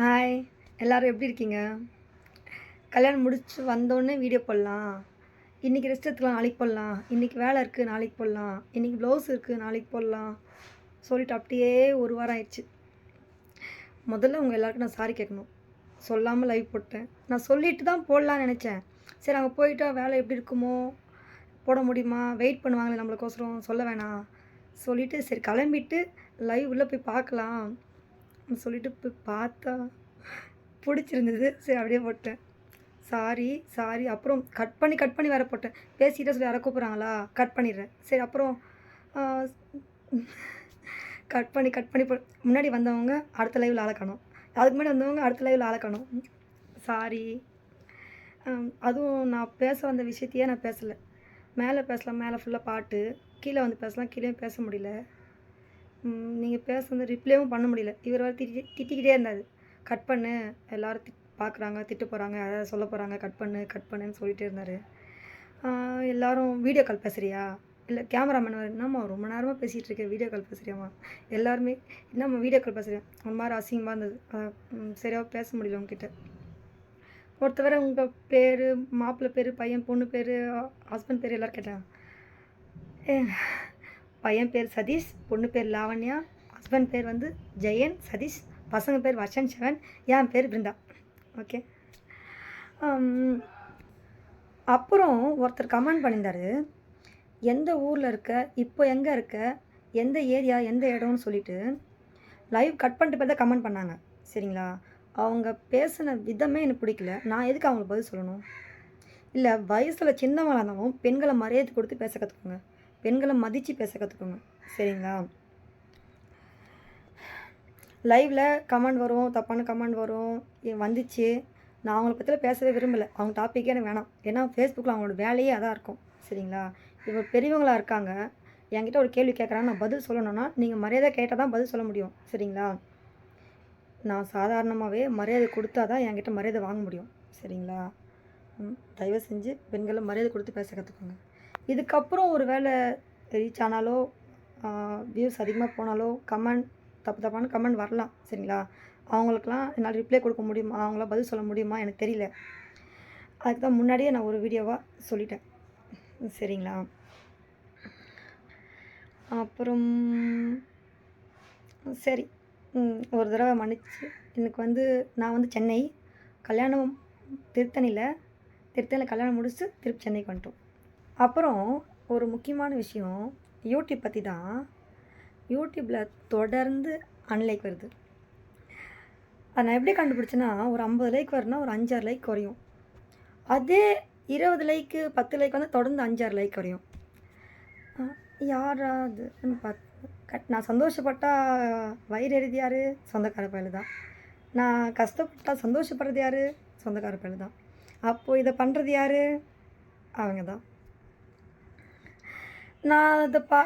Hi எல்லோரும் எப்படி இருக்கீங்க? கல்யாணம் முடிச்சு வந்தோடனே வீடியோ போடலாம். இன்றைக்கி ரெஸ்ட் எடுத்துக்கலாம் நாளைக்கு போடலாம். இன்றைக்கி வேலை இருக்குது நாளைக்கு போடலாம். இன்றைக்கி ப்ளவுஸ் இருக்குது நாளைக்கு போடலாம். சொல்லிட்டு அப்படியே ஒரு வாரம் ஆயிடுச்சு. முதல்ல உங்கள் எல்லாருக்கும் நான் சாரி கேட்கணும். சொல்லாமல் லைவ் போட்டேன். நான் சொல்லிட்டு தான் போடலான்னு நினச்சேன். சரி அங்கே போயிட்டா வேலை எப்படி இருக்குமோ? போட முடியுமா? வெயிட் பண்ணுவாங்களே நம்மளுக்கோசரம். சொல்ல வேணாம். சொல்லிவிட்டு சரி கிளம்பிட்டு லைவ் உள்ளே போய் பார்க்கலாம். சொல்லிட்டு பார்த்தா பிடிச்சிருந்தது. சரி அப்படியே போட்டேன். Sorry sorry. அப்புறம் கட் பண்ணி கட் பண்ணி வேற போட்டேன். பேசிக்கிட்டே சொல்லி யாரை கூப்பிட்றாங்களா? கட் பண்ணிடுறேன். சரி அப்புறம் கட் பண்ணி கட் பண்ணி போ முன்னாடி வந்தவங்க அடுத்த லைவில் ஆளை அதுக்கு முன்னாடி வந்தவங்க அடுத்த லைவில் ஆளை சாரி. அதுவும் நான் பேச வந்த விஷயத்தையே நான் பேசலை. மேலே பேசலாம் மேலே ஃபுல்லாக பாட்டு கீழே வந்து பேசலாம் கீழே பேச முடியல. நீங்கள் பேச வந்து ரிப்ளேவும் பண்ண முடியல. இவர் வர திட்டி திட்டிக்கிட்டே இருந்தார். கட் பண்ணு. எல்லோரும் திட் பார்க்குறாங்க திட்டு போகிறாங்க யாராவது சொல்ல போகிறாங்க கட் பண்ணு கட் பண்ணுன்னு சொல்லிகிட்டே இருந்தார். எல்லோரும் வீடியோ கால் பேசுகிறியா இல்லை கேமராமேன் வர என்னம்மா ரொம்ப நேரமாக பேசிகிட்டு இருக்கேன் வீடியோ கால் பேசுகிறியாம்மா எல்லாருமே என்னம்மா வீடியோ கால் பேசுகிறேன் ஒரு மாதிரி அசிங்கமாக இருந்தது. சரியாக பேச முடியல உங்ககிட்ட ஒருத்தவரை உங்கள் பேர் மாப்பிள்ளை பேர் பையன் பொண்ணு பேர் ஹஸ்பண்ட் பேர் எல்லோரும் கேட்டேன் பையன் பேர் சதீஷ் பொண்ணு பேர் லாவண்யா ஹஸ்பண்ட் பேர் வந்து ஜெயன் சதீஷ் பசங்க பேர் வர்ஷன் செவன் என் பேர் பிருந்தா. ஓகே அப்புறம் ஒருத்தர் கமெண்ட் பண்ணியிருந்தார். எந்த ஊரில் இருக்க இப்போ எங்கே இருக்க எந்த ஏரியா எந்த இடம்னு சொல்லிட்டு லைவ் கட் பண்ணிட்டு போய் தான் கமெண்ட் பண்ணாங்க. சரிங்களா? அவங்க பேசின விதமே எனக்கு பிடிக்கல. நான் எதுக்கு அவங்களுக்கு பதில் சொல்லணும்? இல்லை வயசில் சின்னவங்களாக இருந்தாலும் பெண்களை மரியாதை கொடுத்து பேச கற்றுக்கோங்க பெண்களை மதித்து பேச கற்றுக்கோங்க சரிங்களா? லைவில் கமெண்ட் வரும் தப்பான கமெண்ட் வரும். வந்துச்சு. நான் அவங்கள பற்றிலாம் பேசவே விரும்பலை. அவங்க டாப்பிக்கே எனக்கு வேணாம். ஏன்னா ஃபேஸ்புக்கில் அவங்களோட வேலையே அதான் இருக்கும். சரிங்களா? இப்போ பெரியவங்களாக இருக்காங்க. என்கிட்ட ஒரு கேள்வி கேட்குறாங்க நான் பதில் சொல்லணும்னா நீங்கள் மரியாதை கேட்டால் தான் பதில் சொல்ல முடியும். சரிங்களா? நான் சாதாரணமாகவே மரியாதை கொடுத்தா தான் என்கிட்ட மரியாதை வாங்க முடியும். சரிங்களா? தயவு செஞ்சு பெண்களை மரியாதை கொடுத்து பேச கற்றுக்கோங்க இதுக்கப்புறம் ஒரு வேளை ரீச் ஆனாலோ வியூஸ் அதிகமாக போனாலோ கமெண்ட் தப்பு தப்பான கமெண்ட் வரலாம் சரிங்களா? அவங்களுக்கெல்லாம் என்னால் ரிப்ளை கொடுக்க முடியுமா? அவங்கள பதில் சொல்ல முடியுமா? எனக்கு தெரியல. அதுக்கு தான் முன்னாடியே நான் ஒரு வீடியோவாக சொல்லிட்டேன். சரிங்களா? அப்புறம் சரி. ஒரு தடவை மன்னிச்சு. எனக்கு வந்து நான் வந்து சென்னை கல்யாணம் திருத்தணியில் திருத்தணியில் கல்யாணம் முடிச்சு திருப்பி சென்னைக்கு வந்துட்டோம். அப்புறம் ஒரு முக்கியமான விஷயம் யூடியூப் பற்றி தான் யூடியூப்பில் தொடர்ந்து அன்லைக் வருது. அதை நான் எப்படி கண்டுபிடிச்சேன்னா ஒரு ஐம்பது லைக் வரும்னா ஒரு அஞ்சாறு லைக் குறையும். அதே இருபது லைக்கு பத்து லைக் வந்து தொடர்ந்து அஞ்சாறு லைக் குறையும். யாராவது பார்த்து கட் நான் சந்தோஷப்பட்டால் வயிறு எழுதி யார்? சொந்தக்கார பயலு தான். நான் கஷ்டப்பட்டால் சந்தோஷப்படுறது யார்? சொந்தக்கார பயலு தான். அப்போது இதை பண்ணுறது யார்? அவங்க தான். நான் அதை பா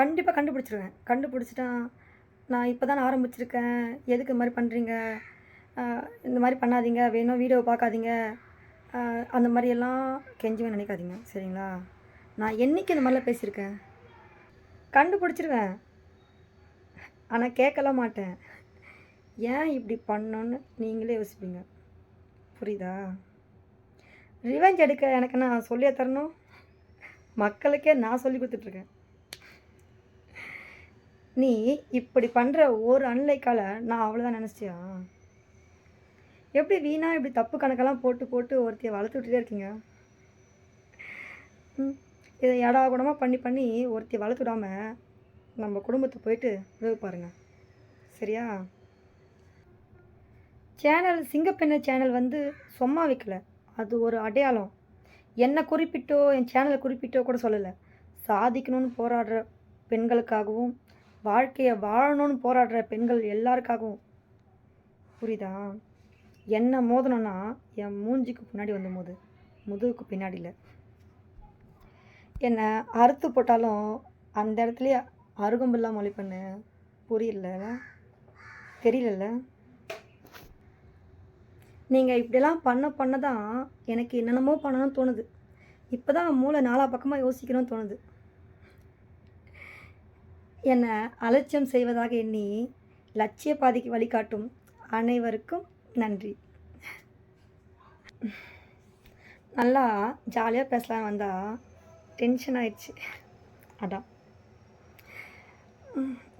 கண்டிப்பாக கண்டுபிடிச்சிருவேன். கண்டுபிடிச்சிட்டேன் நான் இப்போ தான் ஆரம்பிச்சிருக்கேன். எதுக்கு இந்த மாதிரி பண்ணுறீங்க இந்த மாதிரி பண்ணாதீங்க. வேணும் வீடியோ பார்க்காதீங்க. அந்த மாதிரியெல்லாம் கெஞ்சுவேன் நினைக்காதீங்க. சரிங்களா? நான் என்றைக்கு இந்த மாதிரிலாம் பேசியிருக்கேன்? கண்டுபிடிச்சிருவேன். ஆனால் கேட்கலாம் மாட்டேன். ஏன் இப்படி பண்ணோன்னு நீங்களே யோசிப்பீங்க. புரியுதா? ரிவெஞ்ச் எடுக்க எனக்கு நான் சொல்லியே தரணும்? மக்களுக்கே நான் சொல்லி கொடுத்துட்ருக்கேன். நீ இப்படி பண்ணுற ஒரு அன்லைக்கால் நான் அவ்வளோதான் நினச்சியா எப்படி வீணாக இப்படி தப்பு கணக்கெல்லாம் போட்டு போட்டு ஒருத்தையை வளர்த்து விட்டுட்டே இருக்கீங்க? இதை எடா குடமாக பண்ணி பண்ணி ஒருத்தையை வளர்த்து விடாமல் நம்ம குடும்பத்தை போயிட்டு உதவி பாருங்கள் சரியா? சேனல் சிங்கப்பெண்ணை சேனல் வந்து சும்மா வைக்கல. அது ஒரு அடையாளம். என்னை குறிப்பிட்டோ என் சேனலை குறிப்பிட்டோ கூட சொல்லலை. சாதிக்கணும்னு போராடுற பெண்களுக்காகவும் வாழ்க்கையை வாழணும்னு போராடுற பெண்கள் எல்லாருக்காகவும். புரியுதா? என்ன மோதணும்னா என் மூஞ்சிக்கு பின்னாடி வந்து மோது. முதுகுக்கு பின்னாடியில் என்னை அறுத்து போட்டாலும் அந்த இடத்துலையே அருகம்புல்லாம் மொழி பண்ணு புரியல? தெரியலல்ல நீங்கள் இப்படிலாம் பண்ண பண்ண தான் எனக்கு என்னென்னமோ பண்ணணும்னு தோணுது. இப்போ தான் மூளை நாலா பக்கமாக யோசிக்கணும்னு தோணுது. என்னை அலட்சியம் செய்வதாக எண்ணி லட்சிய பாதிக்கு வழிகாட்டும் அனைவருக்கும் நன்றி. நல்லா ஜாலியாக பேசலாம் வந்தால் டென்ஷன் ஆயிடுச்சு. அதான்.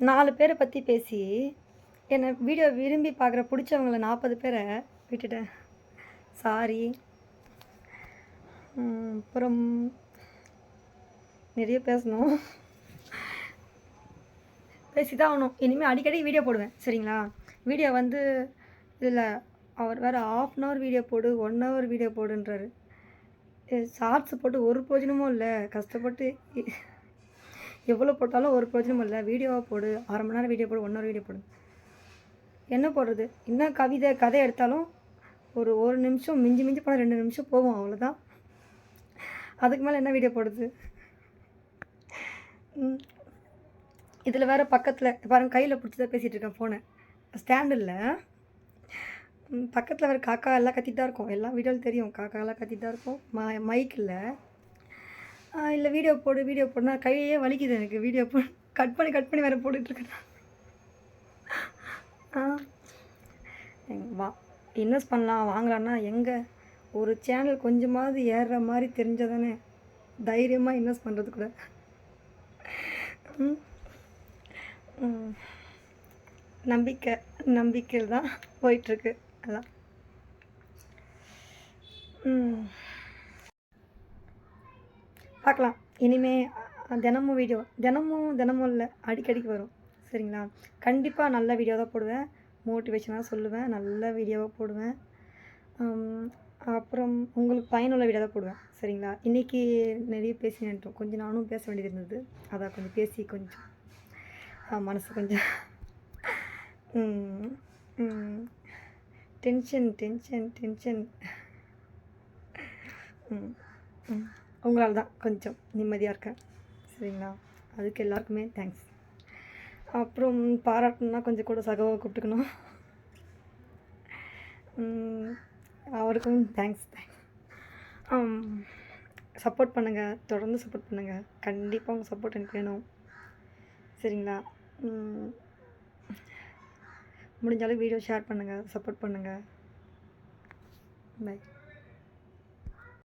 நாலு பேரை பற்றி பேசி என்னை வீடியோ விரும்பி பார்க்குற பிடிச்சவங்கள நாற்பது பேரை விட்டுட்டேன். சாரி அப்புறம் நிறைய பேசணும். பேசி தான் ஆகணும் இனிமேல் அடிக்கடி வீடியோ போடுவேன். சரிங்களா? வீடியோ வந்து இல்லை அவர் வேறு ஆஃப் அன் ஹவர் வீடியோ போடு ஒன் ஹவர் வீடியோ போடுன்றாரு. ஷார்ட்ஸ் போட்டு ஒரு பிரயோஜனமும் இல்லை. கஷ்டப்பட்டு எவ்வளோ போட்டாலும் ஒரு பிரயோஜனமும் இல்லை. வீடியோவாக போடு. அரை மணி நேரம் வீடியோ போடு ஒன் ஹவர் வீடியோ போடு. என்ன போடுறது? என்ன கவிதை கதை எடுத்தாலும் ஒரு ஒரு நிமிஷம் மிஞ்சி மிஞ்சி போனால் ரெண்டு நிமிஷம் போகும் அவ்வளோதான் அதுக்கு மேலே என்ன வீடியோ போடுறது இதில் வேறு பக்கத்தில் பாருங்க கையில் பிடிச்சி தான் பேசிகிட்டு இருக்கேன் ஃபோனை ஸ்டாண்டு இல்லை. பக்கத்தில் வேறு காக்கா எல்லாம் கத்திட்டு தான் இருக்கும் எல்லா வீடியோவில் தெரியும். காக்கா எல்லாம் கத்திட்டு தான் இருக்கும். ம மைக் இல்லை. இல்லை வீடியோ போடு வீடியோ போடுனா கையே வலிக்குது எனக்கு. வீடியோ போ கட் பண்ணி கட் பண்ணி வேறு போட்டுட்ருக்கேன் ஆ. வா. இன்வெஸ்ட் பண்ணலாம் வாங்கலான்னா எங்கே? ஒரு சேனல் கொஞ்சமாவது ஏறுற மாதிரி தெரிஞ்சதானே? தைரியமாக இன்வெஸ்ட் பண்ணுறது கூட. நம்பிக்கை நம்பிக்கையில் தான் போயிட்டுருக்கு அதான் பார்க்கலாம். இனிமே தினமும் வீடியோ தினமும் தினமும் இல்லை அடிக்கடிக்கு வரும். சரிங்களா? கண்டிப்பாக நல்ல வீடியோ தான் போடுவேன். மோட்டிவேஷனாக சொல்லுவேன். நல்ல வீடியோவாக போடுவேன். அப்புறம் உங்களுக்கு பயனுள்ள வீடியோ தான் போடுவேன். சரிங்களா? இன்றைக்கி நிறைய பேசி கொஞ்சம் நானும் பேச வேண்டியது இருந்தது. அதான் கொஞ்சம் பேசி கொஞ்சம் மனசு கொஞ்சம் டென்ஷன் டென்ஷன் டென்ஷன் ம் உங்களால் தான் கொஞ்சம் நிம்மதியாக இருக்கேன். சரிங்களா? அதுக்கு எல்லாருக்குமே தேங்க்ஸ் அப்புறம் பாராட்டணும்னா கொஞ்சம் கூட சகவாக கூப்பிட்டுக்கணும். அவருக்கும் தேங்க்ஸ் சப்போர்ட் பண்ணுங்கள் தொடர்ந்து சப்போர்ட் பண்ணுங்கள் கண்டிப்பாக உங்கள் சப்போர்ட் எனக்கு வேணும். சரிங்களா? ம், முடிஞ்ச அளவுக்கு வீடியோ ஷேர் பண்ணுங்கள் சப்போர்ட் பண்ணுங்கள் பை